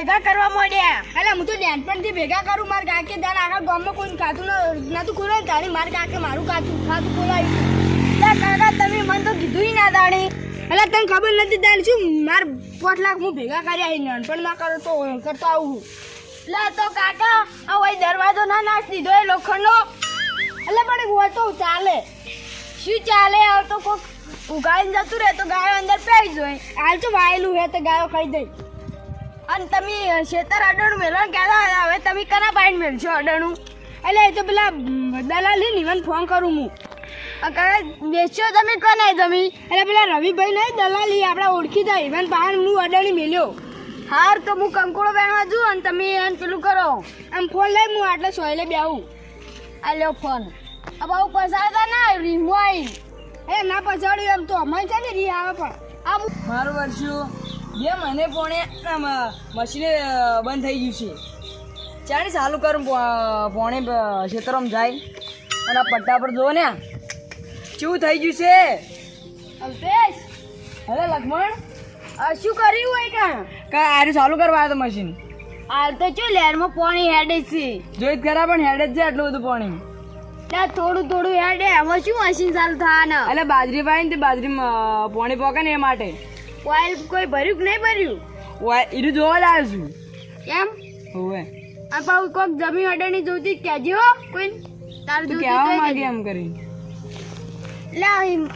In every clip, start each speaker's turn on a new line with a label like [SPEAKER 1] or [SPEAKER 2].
[SPEAKER 1] ભેગા કરવા માંડ્યા.
[SPEAKER 2] એટલે હું તો નાનપણથી ભેગા કરું મારે કાકે તાર આખા ગામમાં કોઈ ખાતું નતું ખોલાયું તારી મારે કાકે મારું ખાતું ખાતું ખોલાયું.
[SPEAKER 1] કાકા તમે મને તો કીધું ના દાણી
[SPEAKER 2] એટલે તને ખબર નથી તાર શું માર લાખ હું ભેગા કર્યા આવી નાનપણ ના કરો તો કરતો આવું
[SPEAKER 1] એટલે તો કાકા આ ઓય દરવાજો ના નાખ દીધો એ લોખંડનો.
[SPEAKER 2] એટલે પણ હોતો તો ચાલે.
[SPEAKER 1] શું ચાલે? આ તો કોક ઉગાડીને જતું રહે તો ગાયો અંદર પહેરી જોઈ
[SPEAKER 2] હાલ તો વાયેલું હે તો ગાયો ખાઈ દઈ
[SPEAKER 1] અને તમે શેતર અડણું મેળવા કહેતા હતા, હવે તમે કના પાઈને મેળશો અડણું?
[SPEAKER 2] એટલે એ તો પેલા દલાલી ને ઈવન ફોન કરું હું.
[SPEAKER 1] કદાચ વેચ્યો તમે કોને તમે?
[SPEAKER 2] એટલે પેલા રવિભાઈ નહીં દલાલી આપણે જાય ઈવન બહાર હું અડણી મેલ્યો.
[SPEAKER 1] હાર તો હું કંકોળો પહેરવા જુ અને તમે એને પેલું કરો.
[SPEAKER 2] આમ ફોન લઈ હું આટલે સોયલે બેહું.
[SPEAKER 1] આ લ્યો ફોન આ બહુ પસાડતા ના રીમો આવી
[SPEAKER 2] એ ના પછાડ્યું એમ તો અમારે છે ને રી આવે પણ.
[SPEAKER 1] આ
[SPEAKER 3] મારું વર્ષું બે મને પોણે મશીન બંધ થઈ ગયું છે. ચાણી ચાલુ કરું પોણે ખેતરમાં જાય. અને પટ્ટા પર જો ને શું થઈ ગયું છે.
[SPEAKER 1] અલ્પેશ?
[SPEAKER 3] અરે લક્ષ્મણ
[SPEAKER 1] આ શું કર્યું હોય કાં?
[SPEAKER 3] કા આરે ચાલુ કરવા આવ્યો તો મશીન
[SPEAKER 1] હાલ તો ચો લેરમાં પાણી હેડે છે.
[SPEAKER 3] જોઈ જ ખરા પણ હેડે જ છે આટલું બધું પાણી.
[SPEAKER 1] ત્યાં થોડું થોડું હેડે. એમાં શું મશીન ચાલુ થવાના?
[SPEAKER 3] એટલે બાજરી ને તે બાજરી પોણી પોકે ને એ માટે.
[SPEAKER 1] ઓઇલ કોઈ ભર્યું કે નહીં ભર્યું?
[SPEAKER 3] ઓઇલ ઈરું જોવા લાવ્યો છું.
[SPEAKER 1] કેમ
[SPEAKER 3] હોવે.
[SPEAKER 1] આ પાઉ કોક જમીન અડણી જોતી જ કહેજો હો, કોઈ તાર જોતી
[SPEAKER 3] કહેવા
[SPEAKER 1] તો
[SPEAKER 3] માંગે એમ કરી
[SPEAKER 1] એટલે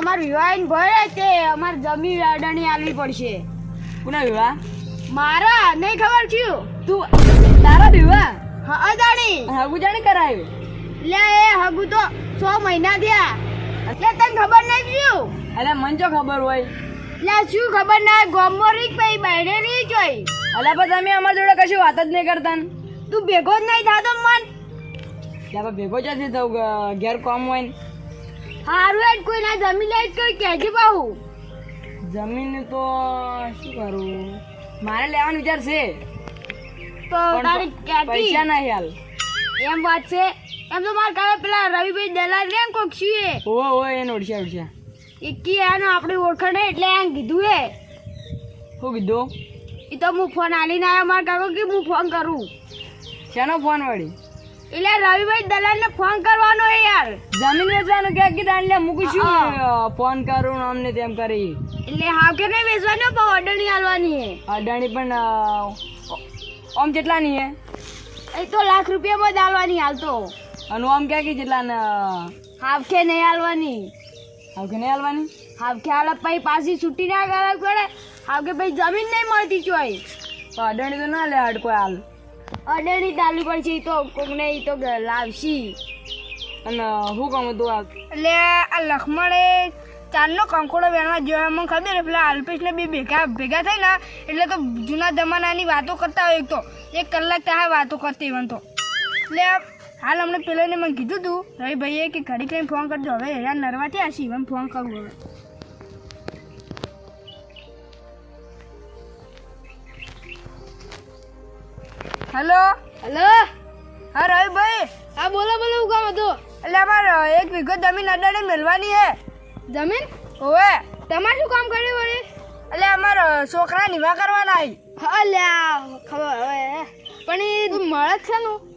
[SPEAKER 1] અમાર વિવાહ ભરે તે અમાર જમીન અડાણી આલવી પડશે.
[SPEAKER 3] પુના વિવાહ?
[SPEAKER 1] મારા નહીં ખબર થયું?
[SPEAKER 3] તું તારા વિવાહ?
[SPEAKER 1] હા અદાણી
[SPEAKER 3] હગું જાણે કરાયું
[SPEAKER 1] લે એ હગુ તો છ મહિના થયા. એટલે તને ખબર નહીં થયું?
[SPEAKER 3] એટલે મને જો ખબર હોય?
[SPEAKER 1] લે શું ખબર ના ગોમોરી ભાઈ બહેને નહીં જોઈ.
[SPEAKER 3] અલા પણ તમે અમાર જોડે કશું વાત જ નહીં કરતા
[SPEAKER 1] તું ભેગો જ નહીં થાતો મન.
[SPEAKER 3] પણ ભેગો જતી થવું ગ- ઘેર કોમ હોય ને.
[SPEAKER 1] હારું એટ કોઈ ના જમીન લઈ કોઈ કહેજે બાહુ.
[SPEAKER 3] જમીન તો શું કરું? મારે લેવાનો વિચાર છે.
[SPEAKER 1] તો
[SPEAKER 3] પૈસા નહીં હાલ.
[SPEAKER 1] એમ વાત છે. એમ તો મારે કાલે પેલા રવિભાઈ દલાલ રે કોક છીએ.
[SPEAKER 3] ઓ ઓ એને ઓળખ્યા ઓળખ્યા.
[SPEAKER 1] એકી આનો આપણે ઓળખાણ એટલે એમ કીધું એ
[SPEAKER 3] શું કીધું?
[SPEAKER 1] એ તો હું ફોન આલીને આવ્યો મારા કાકો કે હું ફોન કરું.
[SPEAKER 3] શેનો ફોન વળી?
[SPEAKER 1] એટલે રવિભાઈ દલાલ ને ફોન કરવાનો હે યાર.
[SPEAKER 3] જમીન વેચવાનું કે કે દાંડ મૂકું છું ફોન કરું અમને તેમ કરી.
[SPEAKER 1] એટલે હા કે નહીં વેચવાની પણ અડાણી નહીં આલવાની હે.
[SPEAKER 3] અડાણી પણ ઓમ કેટલા ની હે?
[SPEAKER 1] એ તો લાખ રૂપિયામાં જ આલવાની હાલ તો.
[SPEAKER 3] અને ઓમ કે જેટલા ને
[SPEAKER 1] હાફ કે નહીં આલવાની.
[SPEAKER 3] હવે કે નહીં હાલવાની?
[SPEAKER 1] હાફ હાલ પછી પાછી છૂટી ના કરવા પડે કે પછી જમીન નહીં મળતી ચોઈ
[SPEAKER 3] તો અડાણી તો ના લે હાડ કોઈ હાલ
[SPEAKER 1] ઓર્ડર તાલુ ચાલુ છે તો કોક ને તો લાવશી.
[SPEAKER 3] અને શું કહું તું આ?
[SPEAKER 2] એટલે આ લખમણે ચારનો કંકોડો વેણવા જોયો મને ખબર પેલા અલ્પેશને બે ભેગા ભેગા થઈ ને એટલે તો જૂના જમાનાની વાતો કરતા હોય તો. એક કલાક ત્યાં વાતો કરતી મને તો. એટલે હાલ હમણાં પેલાને મને કીધું તું રવિભાઈએ કે ઘડી કઈ ફોન કરજો. હવે હેરાન નરવાથી આ શિવમ ફોન કરું હવે. હેલો?
[SPEAKER 1] હલો?
[SPEAKER 2] હા રવિભાઈ
[SPEAKER 1] હા બોલો બોલો હું કામ હતું?
[SPEAKER 2] એટલે અમારે એક વીઘો જમીન અડાડે મેળવાની હે.
[SPEAKER 1] જમીન?
[SPEAKER 2] ઓવે
[SPEAKER 1] તમારે શું કામ કર્યું વળી?
[SPEAKER 2] એટલે અમારે છોકરા નિવા કરવાના હી.
[SPEAKER 1] હા લ્યા ખબર હવે પણ એ મળે છે નું.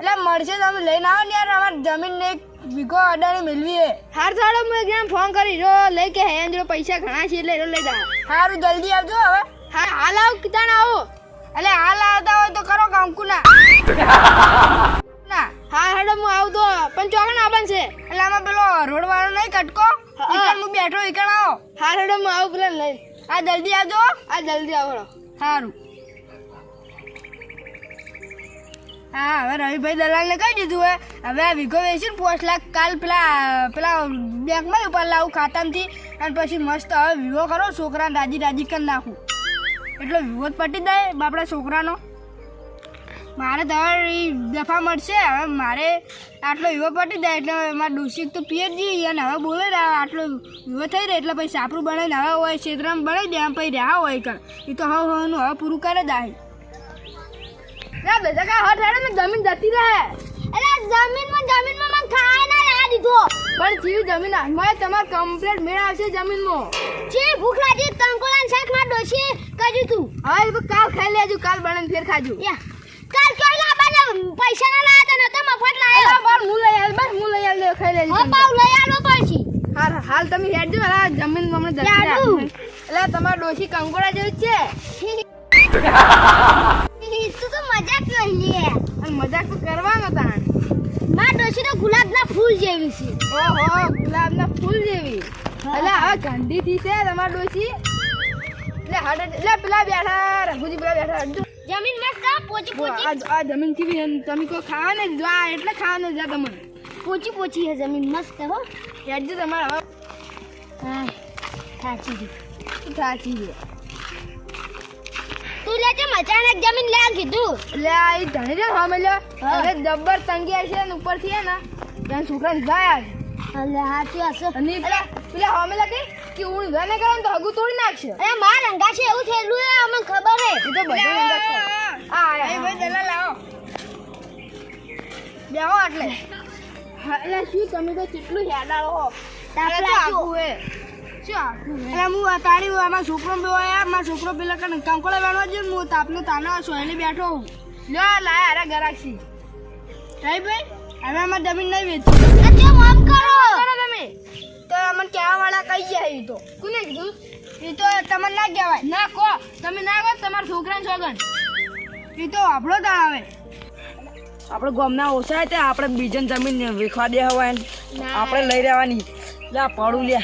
[SPEAKER 2] એટલે મળશે તમે લઈને આવો ને યાર અમારે જમીન ને એક વીઘો અડાડે મેળવી હે.
[SPEAKER 1] હાર ચાલો હું એકદમ ફોન કરી જો લઈ કે હે જો પૈસા ઘણા છે એટલે લઈ જા
[SPEAKER 2] સારું જલ્દી આવજો હવે.
[SPEAKER 1] હા હાલ આવો કિતાણ આવો.
[SPEAKER 2] એટલે હાલ આવતા હોય તો કરો કંકુ ના.
[SPEAKER 1] હા હેડો હું આવતો પણ ચોકણ આવવાનું છે?
[SPEAKER 2] એટલે આમાં પેલો રોડ વાળો નહીં કટકો?
[SPEAKER 1] હા.
[SPEAKER 2] હું. બેઠો ઈકણ આવો.
[SPEAKER 1] હા હેડો હું આવું પેલા લઈ
[SPEAKER 2] આ જલ્દી આવજો.
[SPEAKER 1] આ જલ્દી આવો.
[SPEAKER 2] સારું હા, હવે રવિભાઈ દલાલને કહી દીધું હે. હવે આ વીઘો વેચીને પોસ્ટ લાખ કાલ પેલા પેલા બેંકમાં ઉપર લાવું ખાતામાંથી. અને પછી મસ્ત હવે વિવો કરો છોકરાને રાજી રાજી કરી નાખું. એટલો વિવો જ પટી જાય બાપડા છોકરાનો. મારે તો હવે એ દફા મળશે. હવે મારે આટલો વિવો પટી જાય એટલે મારા ડોશીક તો જઈ અને હવે બોલે આટલો વિવો થઈ રહે એટલે પછી સાપરું બનાવીને હવે હોય ક્ષેત્રમાં બનાવી દે. આમ પછી રહ્યા હોય કર એ તો હવે હવાનું હવે પૂરું કરે દાય
[SPEAKER 1] ના બેટા કા હટ હેડો ને જમીન જતી રહે. અરે જમીનમાં જમીન
[SPEAKER 2] વીઘી જમીન હાથમાં તમાર કમ્પ્લીટ મેળ આવશે જમીનમાં.
[SPEAKER 4] જે ભૂખ લાગી કંકોલાન શાકમાં ડોશી કર્યું તું.
[SPEAKER 2] હવે એ કાલ ખાઈ લેજો કાલ બનાવીને ફેર ખાજો.
[SPEAKER 4] કાલ કઈ લાવવાના પૈસા ના લાયા તને તો મફત લાયો.
[SPEAKER 2] હું લઈ આલ બસ હું લઈ આલ ખાઈ લેજો
[SPEAKER 4] હો પાવ લઈ આલો
[SPEAKER 2] હાલ હાલ તમે હેડજો હા જમીન જતી એટલે તમારા ડોશી કંકોડા જેવું છે.
[SPEAKER 4] તું તો મજાક કરી લે
[SPEAKER 2] અને મજાક તો કરવાનો તાણ.
[SPEAKER 4] માં ડોશી તો ગુલાબના ફૂલ જેવી છે.
[SPEAKER 2] ઓહો ગુલાબના ફૂલ જેવી. એટલે હવે છે તમાર ડોશી? એટલે હાડે એટલે પેલા બેઠા રઘુજી પેલા બેઠા.
[SPEAKER 4] જમીન મસ્ત પોચી પોચી.
[SPEAKER 2] આ જમીનથી તમે કોઈ ખાવા ને જો આ એટલે ખાવા ને જા તમને.
[SPEAKER 4] પોચી પોચી હે જમીન મસ્ત હો.
[SPEAKER 2] હેડજો તમારા હવે
[SPEAKER 4] હા સાચી
[SPEAKER 2] છે.
[SPEAKER 4] અચાનક જમીન લે કીધું.
[SPEAKER 2] લે આ એ ધણી છે સામેલ્યો
[SPEAKER 4] હા.
[SPEAKER 2] હવે જબ્બર તંગી આવી છે ને ઉપરથી હે ને ત્યાં છોકરા ગયા છે
[SPEAKER 4] અલે હાચું હશે
[SPEAKER 2] અને પેલા પેલા સામેલા કે કે હું ઘરે ને કરે તો હગું તોડી નાખશે.
[SPEAKER 4] અરે માર રંગા છે એવું થયેલું હે અમને ખબર હે.
[SPEAKER 2] તો બધું રંગા છે. આ આયા, હા. બેહો એટલે એટલે શું તમે તો કેટલું હેડાળો હો.
[SPEAKER 4] તાપલા
[SPEAKER 2] એટલે શું હે. આખું હું તારી આમાં છોકરો બેવો યાર. મારો છોકરો પેલા બેઠો છે ને હું તાપનો તાનો સોયલી બેઠો હું લ્યો લાય અરે ગરાક્ષી. રાઈ ભાઈ હવે અમારે જમીન નહીં વેચી.
[SPEAKER 4] કેમ કરો?
[SPEAKER 2] કરો તમે? તો અમને કહેવા વાળા કઈ જાય એ તો. કોને કીધું? એ તો તમને ના કહેવાય. ના કહો. તમે ના કહો તમારા છોકરાને સોગન એ તો આપણો તાળ આવે.
[SPEAKER 3] આપણે ગામના ઓછા તે આપણે બીજન જમીન વેખવા દે હોય ને.
[SPEAKER 4] ના.
[SPEAKER 3] આપણે લઈ રહેવાની. લે પડું લે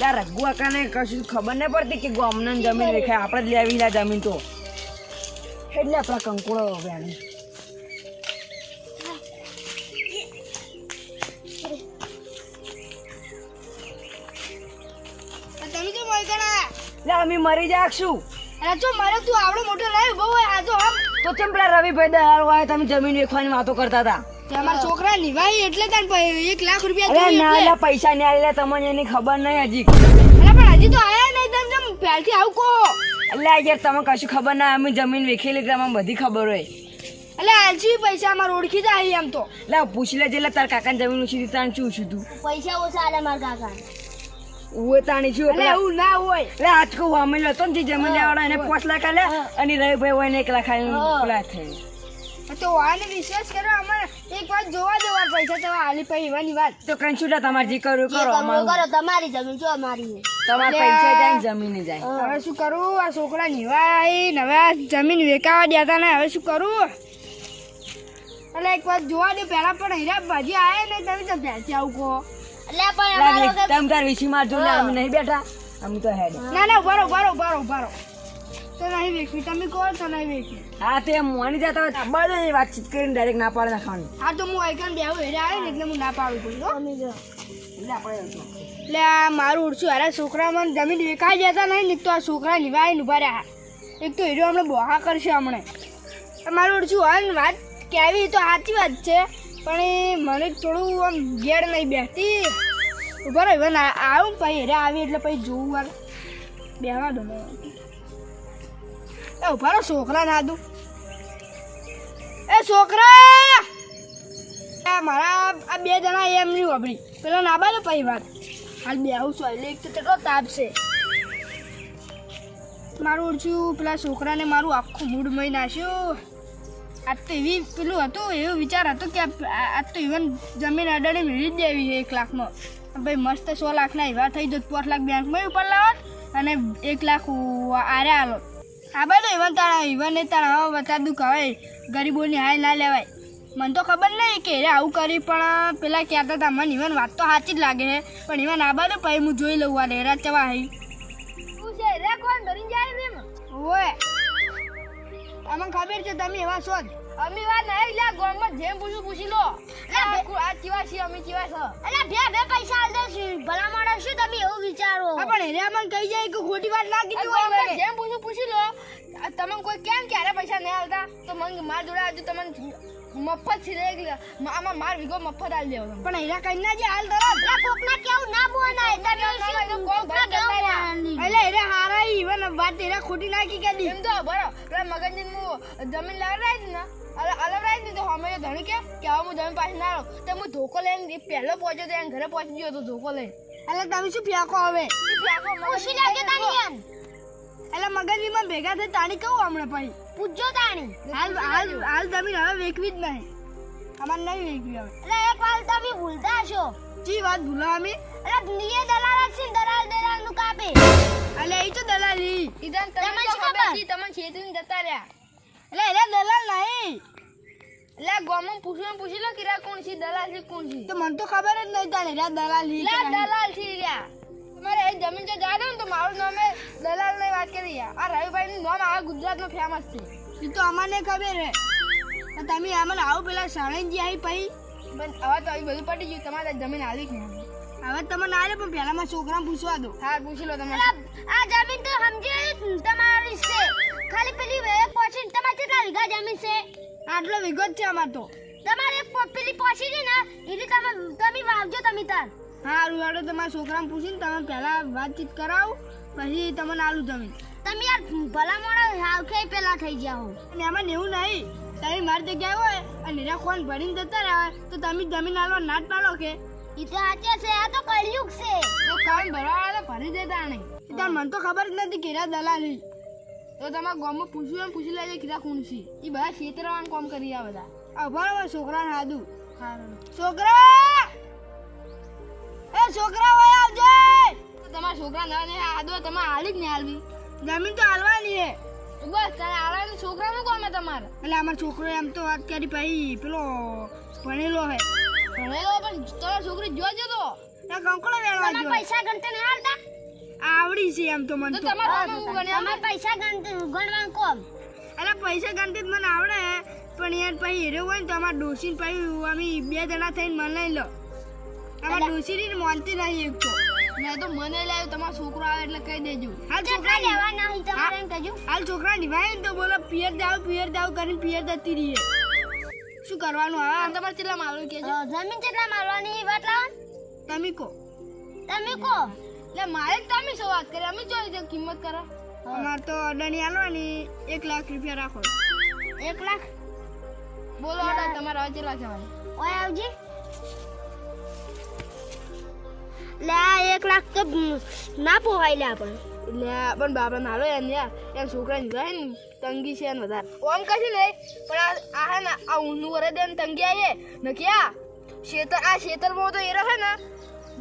[SPEAKER 3] લે રઘુ કાકાને કશું ખબર નહીં પડતી કે ગામના જમીન વેખાય આપણે જ લેવી ના જમીન તો. એટલે આપણા કંકોળો વેણી
[SPEAKER 2] તમે તો મોય કણા
[SPEAKER 3] લે અમે મરી જાગશું.
[SPEAKER 2] અરે જો મારે તું આવડો મોટો નહીં બહુ આ તો આમ.
[SPEAKER 3] તો ચમ પેલા રવિભાઈ દયાળ હોય તમે જમીન વેખવાની વાતો કરતા હતા?
[SPEAKER 2] તે અમારા છોકરા નિભાઈ એટલે તને એક લાખ રૂપિયા
[SPEAKER 3] અરે ના
[SPEAKER 2] એટલે.
[SPEAKER 3] પૈસા ને આલે તમને એની ખબર નહીં હજી.
[SPEAKER 2] અરે પણ હજી તો આયા નહીં તમે જેમ પહેલથી આવું કહો.
[SPEAKER 3] એટલે યાર તમે કશું ખબર ના અમે જમીન વેખેલી તમને બધી ખબર હોય.
[SPEAKER 2] એટલે આલજી પૈસા અમારે ઓળખી જાય એમ તો.
[SPEAKER 3] લે પૂછી લેજે એટલે તાર કાકાની જમીન ઉછી તાણ શું છું તું?
[SPEAKER 4] પૈસા ઓછા આલે માર કાકા
[SPEAKER 3] તાણી છું
[SPEAKER 2] એટલે
[SPEAKER 3] એટલે
[SPEAKER 2] એવું ના હોય.
[SPEAKER 3] એટલે આજ કહું અમે લેતો ને જે જમીન લેવાડો એને પાંચ લાખ આલે અને રવિભાઈ હોય ને એક લાખ આલે પેલા થઈ
[SPEAKER 2] તો આને વિશ્વાસ કરો અમારે એક વાત જોવા દેવા પૈસા તમે આલી પૈ એવાની વાત.
[SPEAKER 3] તો કઈ છૂટા તમારે જે કરવું કરો
[SPEAKER 4] કરવું
[SPEAKER 3] અમારું.
[SPEAKER 4] કરો તમારી જમીન જો અમારી હે.
[SPEAKER 3] પૈસા જાય જમીન જાય.
[SPEAKER 2] હવે શું કરું? આ છોકરા નિવાય નવા હવે આ જમીન વેકાવા દેતા ને હવે શું કરું? એટલે એક વાત જોવા દે પહેલા પણ હીરા ભાજી આવે ને તમે તો ભેંસી આવું કહો.
[SPEAKER 4] એટલે પણ
[SPEAKER 3] તમે તાર વિસી મારજો ને અમે નહીં બેઠા. અમે તો હેડ.
[SPEAKER 2] ના ના બરો બરો બરો બરો તો નહીં વેચવી. તમે કહો તો નહીં વેચવી.
[SPEAKER 3] હા તે મોની જતા હોય તો બધું વાતચીત કરીને ડાયરેક્ટ ના પાડે નાખવાની.
[SPEAKER 2] હા તો હું આઈકન બેહું હેરે આવે ને એટલે હું ના પાડું છું હો.
[SPEAKER 3] એટલે આપણે
[SPEAKER 2] એટલે આ મારું ઉડશું. અરે છોકરા મને જમીન વેચાઈ જતા નહીં ને તો આ છોકરા નિભાઈ ઊભા રહ્યા. એક તો હીરો હમણાં બોહા કરશે હમણે. મારું ઉડશું હા ને વાત કેવી તો સાચી વાત છે પણ મને થોડું આમ ઘેર નહીં બેસતી. ઊભા રહો ના આવું પછી હેરા આવી એટલે પછી જોવું વાર બેહવા દો મને. એ ઊભા રહો, છોકરા ના દઉં એ છોકરા! મારા, આ બે જણા એમ નહીં વાપરી પેલા ના બાજુ પછી વાત. હાલ બે આવું છું એટલે એક તો કેટલો તાપ છે. મારું ઓળખ્યું, પેલા છોકરાને મારું આખું મૂડ મહી નાખ્યું. આજ તો એવી પેલું હતું, એવો વિચાર હતો કે આ- તો ઇવન જમીન અડાડી મેળવી જ દેવી છે એક લાખમાં ભાઈ મસ્ત સો લાખના એવા થઈ જત, પાંચ લાખ બેંકમાં ઉપર લાવત અને એક લાખ આરે આલો આ બધું ઇવન તારા ઇવન એ તારા હવે બતા દુખાવાય ગરીબોની હાય ના લેવાય. મને તો ખબર નહીં કે અરે આવું કરી પણ પેલા કહેતા હતા મને ઇવન વાત તો સાચી જ લાગે છે પણ ઇવન આ બાજુ પછી હું જોઈ લઉં આ રેરા ચવા હઈ? ઓય. તમને ખબર છે તમે એવા છો જ.
[SPEAKER 4] અમે વાત નહીં લે ગામમાં જેમ પૂછું પૂછી લો.
[SPEAKER 2] આ ચીવા છીએ અમી ચીવા છો?
[SPEAKER 4] અલ્યા બે બે પૈસા આલ દે ભલા માણસ શું તમે એવું વિચારો.
[SPEAKER 2] પણ હેરે મને કહી જાય કે ખોટી વાત ના કીધી હોય મને.
[SPEAKER 4] જેમ પૂછું પૂછી લો. તમે કોઈ કેમ ક્યારે પૈસા નહીં આલતા? તો મને માર જોડે આજુ તમને મફત છે આમાં માર વિગો મફત આલ દેવો
[SPEAKER 2] પણ હેરા કઈ ના જે હાલ તરત
[SPEAKER 4] કોકના કેવું ના બોલાય તમે શું? કોકના કેવું
[SPEAKER 2] એટલે હેરે હારા ઈવન વાત હેરા ખોટી નાખી કે દી.
[SPEAKER 4] એમ તો બરો પેલા મગનજી હું જમીન લાવરાય ને. અલગ ને તો અમે તો ધણી કે કે હવે હું જમીન પાછી ના આવું તો હું ધોકો લઈને પહેલો પહોંચ્યો તો એને ઘરે પહોંચી ગયો તો ધોકો લઈને.
[SPEAKER 2] એટલે તમે શું ફેંકો હવે?
[SPEAKER 1] તાણી એમ?
[SPEAKER 2] એટલે મગજમાં ભેગા થઈ તાણી કહું હમણાં પછી
[SPEAKER 1] પૂછજો તાણી.
[SPEAKER 2] હાલ હાલ હાલ જમીન હવે વેચવી જ નહીં. અમારે નહીં વેકવી હવે.
[SPEAKER 1] એટલે એક વાર તમે ભૂલતા છો
[SPEAKER 2] ચી વાત ભૂલો અમે?
[SPEAKER 1] એટલે દલાલ છે દલાલ દલાલનું કાપે.
[SPEAKER 2] એટલે એ તો દલાલી
[SPEAKER 4] ઈ. તને તમને ખબર? છે તમને છેતરીને જતા રહ્યા.
[SPEAKER 2] એટલે એને દલાલ નહીં.
[SPEAKER 4] એટલે આ ગામમાં પૂછી લો કિરા કોણ છે દલાલ છે કોણ છે?
[SPEAKER 2] તો મને તો ખબર જ નહીં તારે દલાલ છે
[SPEAKER 4] લે દલાલ છે રહ્યા તમારે એ જમીન જો જાદો ને તો મારું નામ એ દલાલની વાત કરી રહ્યા. આ રવિભાઈ નું નામ આ ગુજરાતમાં ફેમસ છે.
[SPEAKER 2] એ તો અમને ખબર હે. તો તમે અમને આવું પેલા સાણંદજી આવી પછી?
[SPEAKER 4] પણ હવે તો આવી બધું પટી ગયું. તમારે જમીન આવી કે
[SPEAKER 2] હવે તમે ના લે પણ પહેલામાં છોકરાને પૂછવા દો.
[SPEAKER 4] હા પૂછી લો તમે
[SPEAKER 1] આ જમીન તો સમજી તમારી છે. ખાલી પેલી વે પછી તમારે કેટલા વીઘા જમીન છે?
[SPEAKER 2] આટલો વિગત છે અમાર તો.
[SPEAKER 1] તમારે એક પેલી પહોંચી છે ને એટલે તમે તમે વાવજો તમે તાર.
[SPEAKER 2] સારું હેડો તમારા છોકરાને પૂછીને તમે પહેલા વાતચીત કરાવો પછી તમને આલું જમીન.
[SPEAKER 1] તમે યાર ભલા મોડા હાવખે પેલા થઈ ગયા હો.
[SPEAKER 2] અને એમાં એવું નહીં તમે મારી જગ્યાએ હોય અને નીરા ખોન ભરીને જતા રહે તો તમે જમીન આલવા નાટ પાડો કે?
[SPEAKER 1] ઈ તો સાચે છે આ તો કળિયુગ છે.
[SPEAKER 4] તો કામ ભરવા ભરી દેતા નહીં.
[SPEAKER 2] એ તાર મને તો ખબર જ નથી કેરા દલાલી.
[SPEAKER 4] તો તમારા ગામમાં પૂછ્યું એમ પૂછી લેજો કીધા કોણ છે. એ બધા છેતરવાનું કામ કરી આ બધા.
[SPEAKER 2] અભાર છોકરાને હાદું.
[SPEAKER 4] હારું.
[SPEAKER 2] છોકરા! એ છોકરા હોય આવજે!
[SPEAKER 4] તમારા છોકરા ના ને આ તમે હાલી જ ને હાલવી.
[SPEAKER 2] જમીન તો હાલવાની હે.
[SPEAKER 4] બસ તારે હાલવાનું છોકરાનું કોમ હે તમારે.
[SPEAKER 2] એટલે અમારો છોકરો એમ તો વાત કરી ભાઈ પેલો ભણેલો હે.
[SPEAKER 4] ભણેલો પણ તમારા છોકરી જોજો તો.
[SPEAKER 2] કંકડો વેળવા
[SPEAKER 1] પૈસા ગણતા નહીં આવડતા
[SPEAKER 2] આવડી છે એમ તો મને
[SPEAKER 4] તો તમારા
[SPEAKER 1] પૈસા ગણતી ગણવાનું કોમ?
[SPEAKER 2] એટલે પૈસા ગણતી જ મને આવડે. પણ યાર પછી હીરો હોય ને તો અમારે ડોસી પછી અમે બે જણા થઈને મને લઈ લો. અમારે ડોસી માનતી નહીં એક તો.
[SPEAKER 4] મેં તો મને લાવ્યું તમારો છોકરો આવે એટલે કહી દેજો.
[SPEAKER 2] હાલ છોકરા
[SPEAKER 1] લેવા નહીં તમારે એમ કહેજો.
[SPEAKER 2] હાલ છોકરા નિભાય ને તો બોલો પિયર જાવ પિયર જાવ કરીને પિયર જતી રહીએ. શું કરવાનું હવે?
[SPEAKER 4] તમારે કેટલા માલું કે છે
[SPEAKER 1] જમીન કેટલા મારવાની વાત લાવો
[SPEAKER 2] તમે કહો
[SPEAKER 1] તમે કહો
[SPEAKER 4] એટલે મારે જ તમે શું વાત કરી. અમે જોઈ રીતે કિંમત કરો.
[SPEAKER 2] અમારે તો અડાણી હાલવાની. એક લાખ રૂપિયા રાખો.
[SPEAKER 1] એક લાખ?
[SPEAKER 4] બોલો ઓર્ડર તમારા હવે કેટલા જવાની
[SPEAKER 1] ઓય આવજી. લે આ એક લાખ તો ના પોહાય લે આપણે
[SPEAKER 4] એટલે પણ બાપા નાલો એને યાર. એમ છોકરા જાય ને તંગી છે ને વધારે. ઓમ કશું નહીં પણ આ આ હે ને આ ઊંધું કરે દે તંગી આવીએ ને ક્યાં શેતર આ શેતરમાં તો એ રહે ને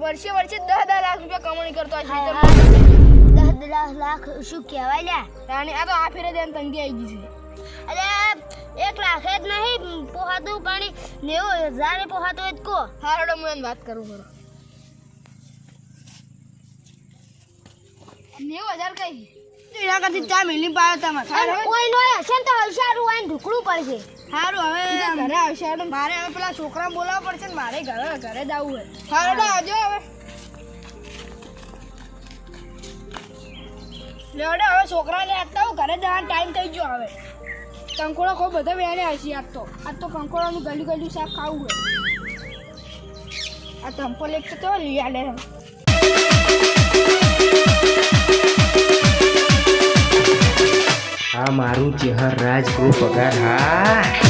[SPEAKER 4] વર્ષે વર્ષે દસ દસ લાખ રૂપિયા કમાણી કરતો
[SPEAKER 1] હોય હાય, દસ દસ લાખ શું કહેવાય લે
[SPEAKER 4] રાણી આ તો આ ફેરે દે તંગી આવી ગઈ છે.
[SPEAKER 1] અરે એક લાખ જ નહીં પોહાતું પાણી નેવું હજાર પોહાતું હોય કહો.
[SPEAKER 4] હારોડો હું એને વાત કરું બરો નેવું હજાર કઈ?
[SPEAKER 2] એના કરતી ચા મિલી પાયો તમારે
[SPEAKER 1] અને કોઈ નો હશે તો હલસારું આઈને ઢુકડું પડશે.
[SPEAKER 2] સારું હવે
[SPEAKER 4] ઘરે આવશે
[SPEAKER 2] મારે હવે પેલા છોકરા બોલાવવા પડશે ને મારે ઘરે ઘરે જ આવવું હોય
[SPEAKER 4] હારોડો આવજો હવે.
[SPEAKER 2] લેવડે હવે છોકરાને આપતા હું ઘરે જવાનો ટાઈમ થઈ ગયો હવે. કંકોળો ખૂબ બધા વેણે હશે આજ તો. આજ તો કંકોળાનું ગલ્યું ગલ્યું શાક ખાવું હોય આ ટમ્પો લેક તો લઈ આલે.
[SPEAKER 5] આ મારું ચેહર રાજ ગ્રુપ પગાર હા.